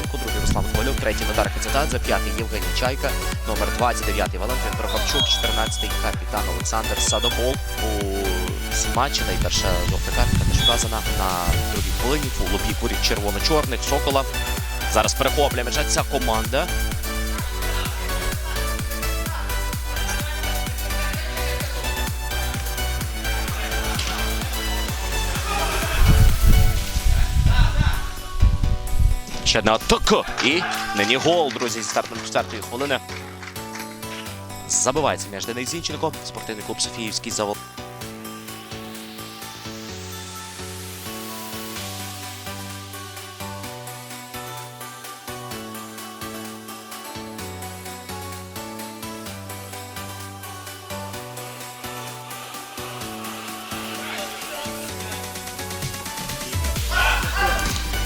Рудзенко, другий Руслан Ковальов, третій Надар Кацетадзе, п'ятий Євгеній Чайка, номер 29 Валентин Прохопчук, 14-й капітан Олександр Садобол. У всі матчі найперша жовта картка теж вказана на другій хвилині. У лобі курить червоно-чорних Сокола. Зараз перехоплює м'яча ця команда. Ще одна атака. І нині гол, друзі, зі стартом четвертої хвилини. Забивається м'яч Денис Зінченко, спортивний клуб Софіївський завод.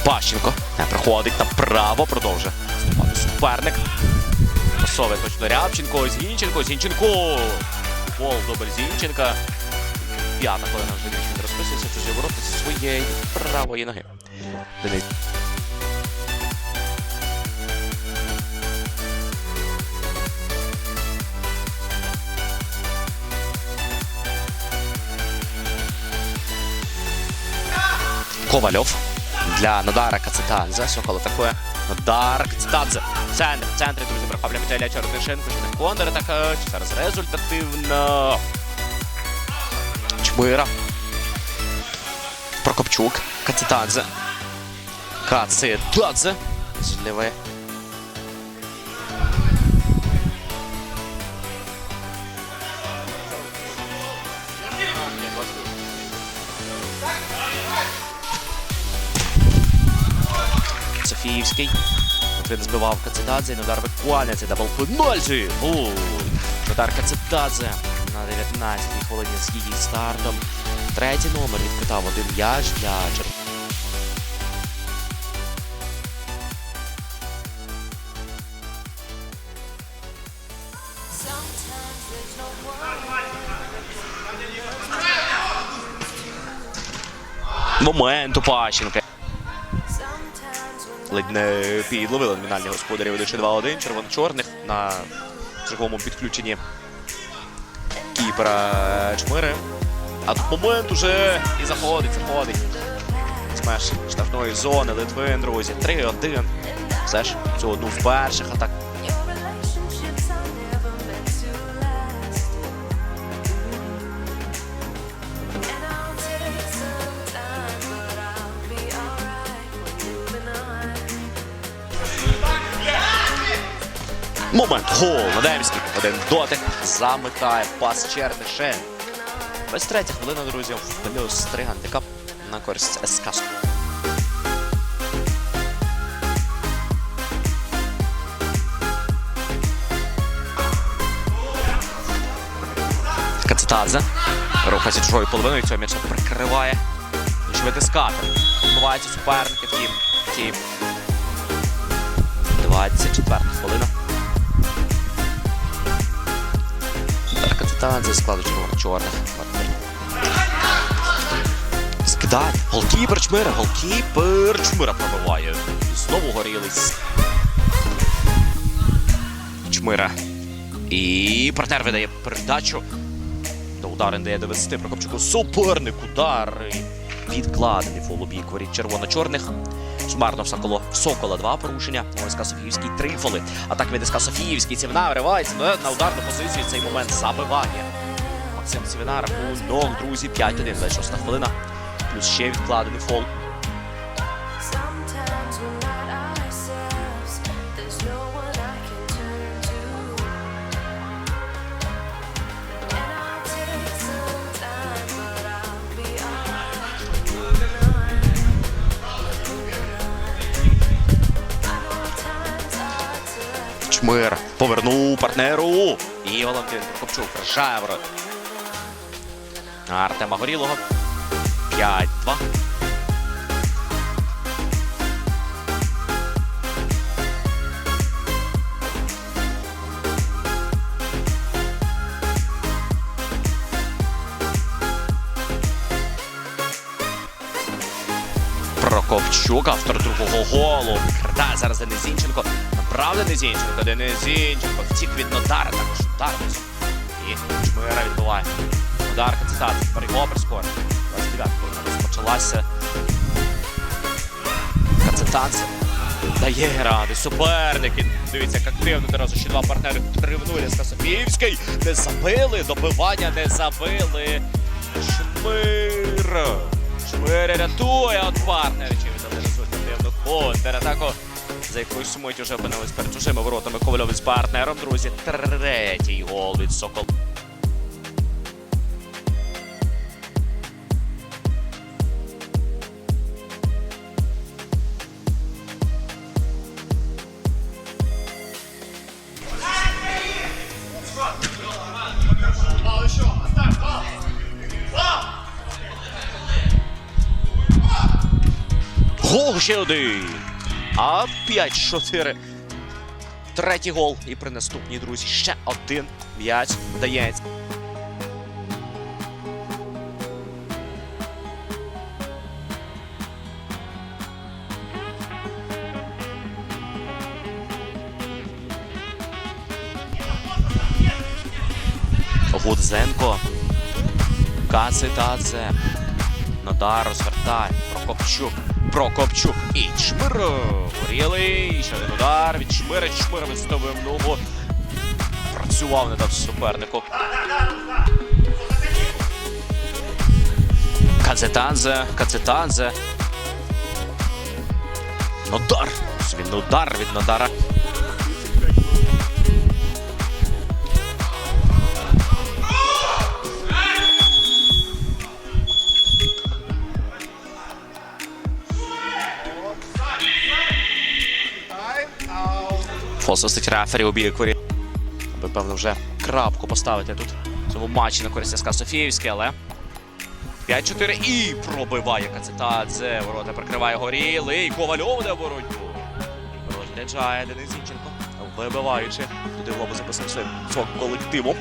Пащенко не проходить направо, продовжує. Ступати суперник. Пасове точно Рябченко, Зінченко, Зінченко. Гол добр Зінченка. П'ята хвилина вже він розписується чужі ворота зі своєї правої ноги. Ковальов для Надара Кацетадзе. Сокол атакує. Надар Кацетадзе. Центр. В центрі, друзі, прохавля Віталія Чорнишенко. Що Кондор контратака. Чи зараз результативно. Чмира. Прокопчук. Кацетадзе. Кацетадзе. Зліве. Софіївський. Він збивав Кацетадзе. і Надар виконує цей дабл пенальті. Надар Кацетадзе на 19-й хвилині з її стартом. Третій номер відкидав один м'яч для Чер... Sometimes there's no one. Момент у Пащенка. Ледь не підловили номінальні господарі ведучи 2-1. Червоно-чорних на черговому підключенні кіпера Чмири. А тут момент уже і заходить, заходить. Смеш штрафної зони, Литвин, друзі. 3-1. Все ж цю одну в перших атак. Момент. Гол. Надемський. Один дотик. Замикає пас Чернишин. 23 хвилина, друзі. Плюс 3 гандикап на користь СК. Кацетадзе. Рухається чужою половиною. Цього м'яча прикриває. Ніж витискати. Відбувається суперники. Втім. Втім. 24 хвилина. Кацетадзе зі складу червоно-чорних. Скидає. Голкіпер Чмира. Голкіпер Чмира пробиває. Знову горілий. Чмира. І партнер видає передачу. До удару не дає довести Прокопчуку. Суперник удар. Відкладений фолобік воріт червоно-чорних. Сумарно в Соколо Сокола два порушення. ОСК Софіївський три фоли. Атак від СК Софіївський. Цівна виривається на, на ударну позицію. Цей момент забиває. Максим Цівна рахунок, друзі, 5-1. 26 хвилина. Плюс ще відкладений фол. Tough. Повернув партнеру. І Валентин Прокопчук вражає ворот. Артема Горілого. 5-2. Прокопчук. Автор другого голу. Викрадає зараз Денис Зінченко. Направда Денис Зінченко, Денис Зінченко. Втік від Нодара, також удар. І Чмира відбиває. Удар. Тепер його прискорить. 29 хвилина розпочалася. Концентрація. Дає ради. Суперники. Дивіться, як активно зараз ще два партнери тривнули з Софіївський. Не забили. Добивання не забили. Шмир. Шмир рятує от партнерів. Чи віддали результативну контратаку. За якусь мить уже опинились перед чужими воротами Ковальов з партнером. Друзі, третій гол від Сокол. Ще один. А 5-4. Третій гол. І при наступній, друзі, ще один м'яч вдається. Гудзенко. Кацитадзе. Надар розвертає. Прокопчук. Прокопчук. І Чмир. Горілий. Ще один удар від Чмира. Чмир виставив ногу. Працював, не дав супернику. Кацетанзе. Кацетанзе. Нодар. Він удар від Нодара. Свистить рефері обіє корі. Аби, певно, вже крапку поставити тут в цьому матчі на користь СК Софіївське, але 5-4 і пробиває Кацетадзе. Ворота прикриває горілий. Ковальов де боротьбу. Розряджає Денис Зінченко, вибиваючи туди в записав своїм колективу.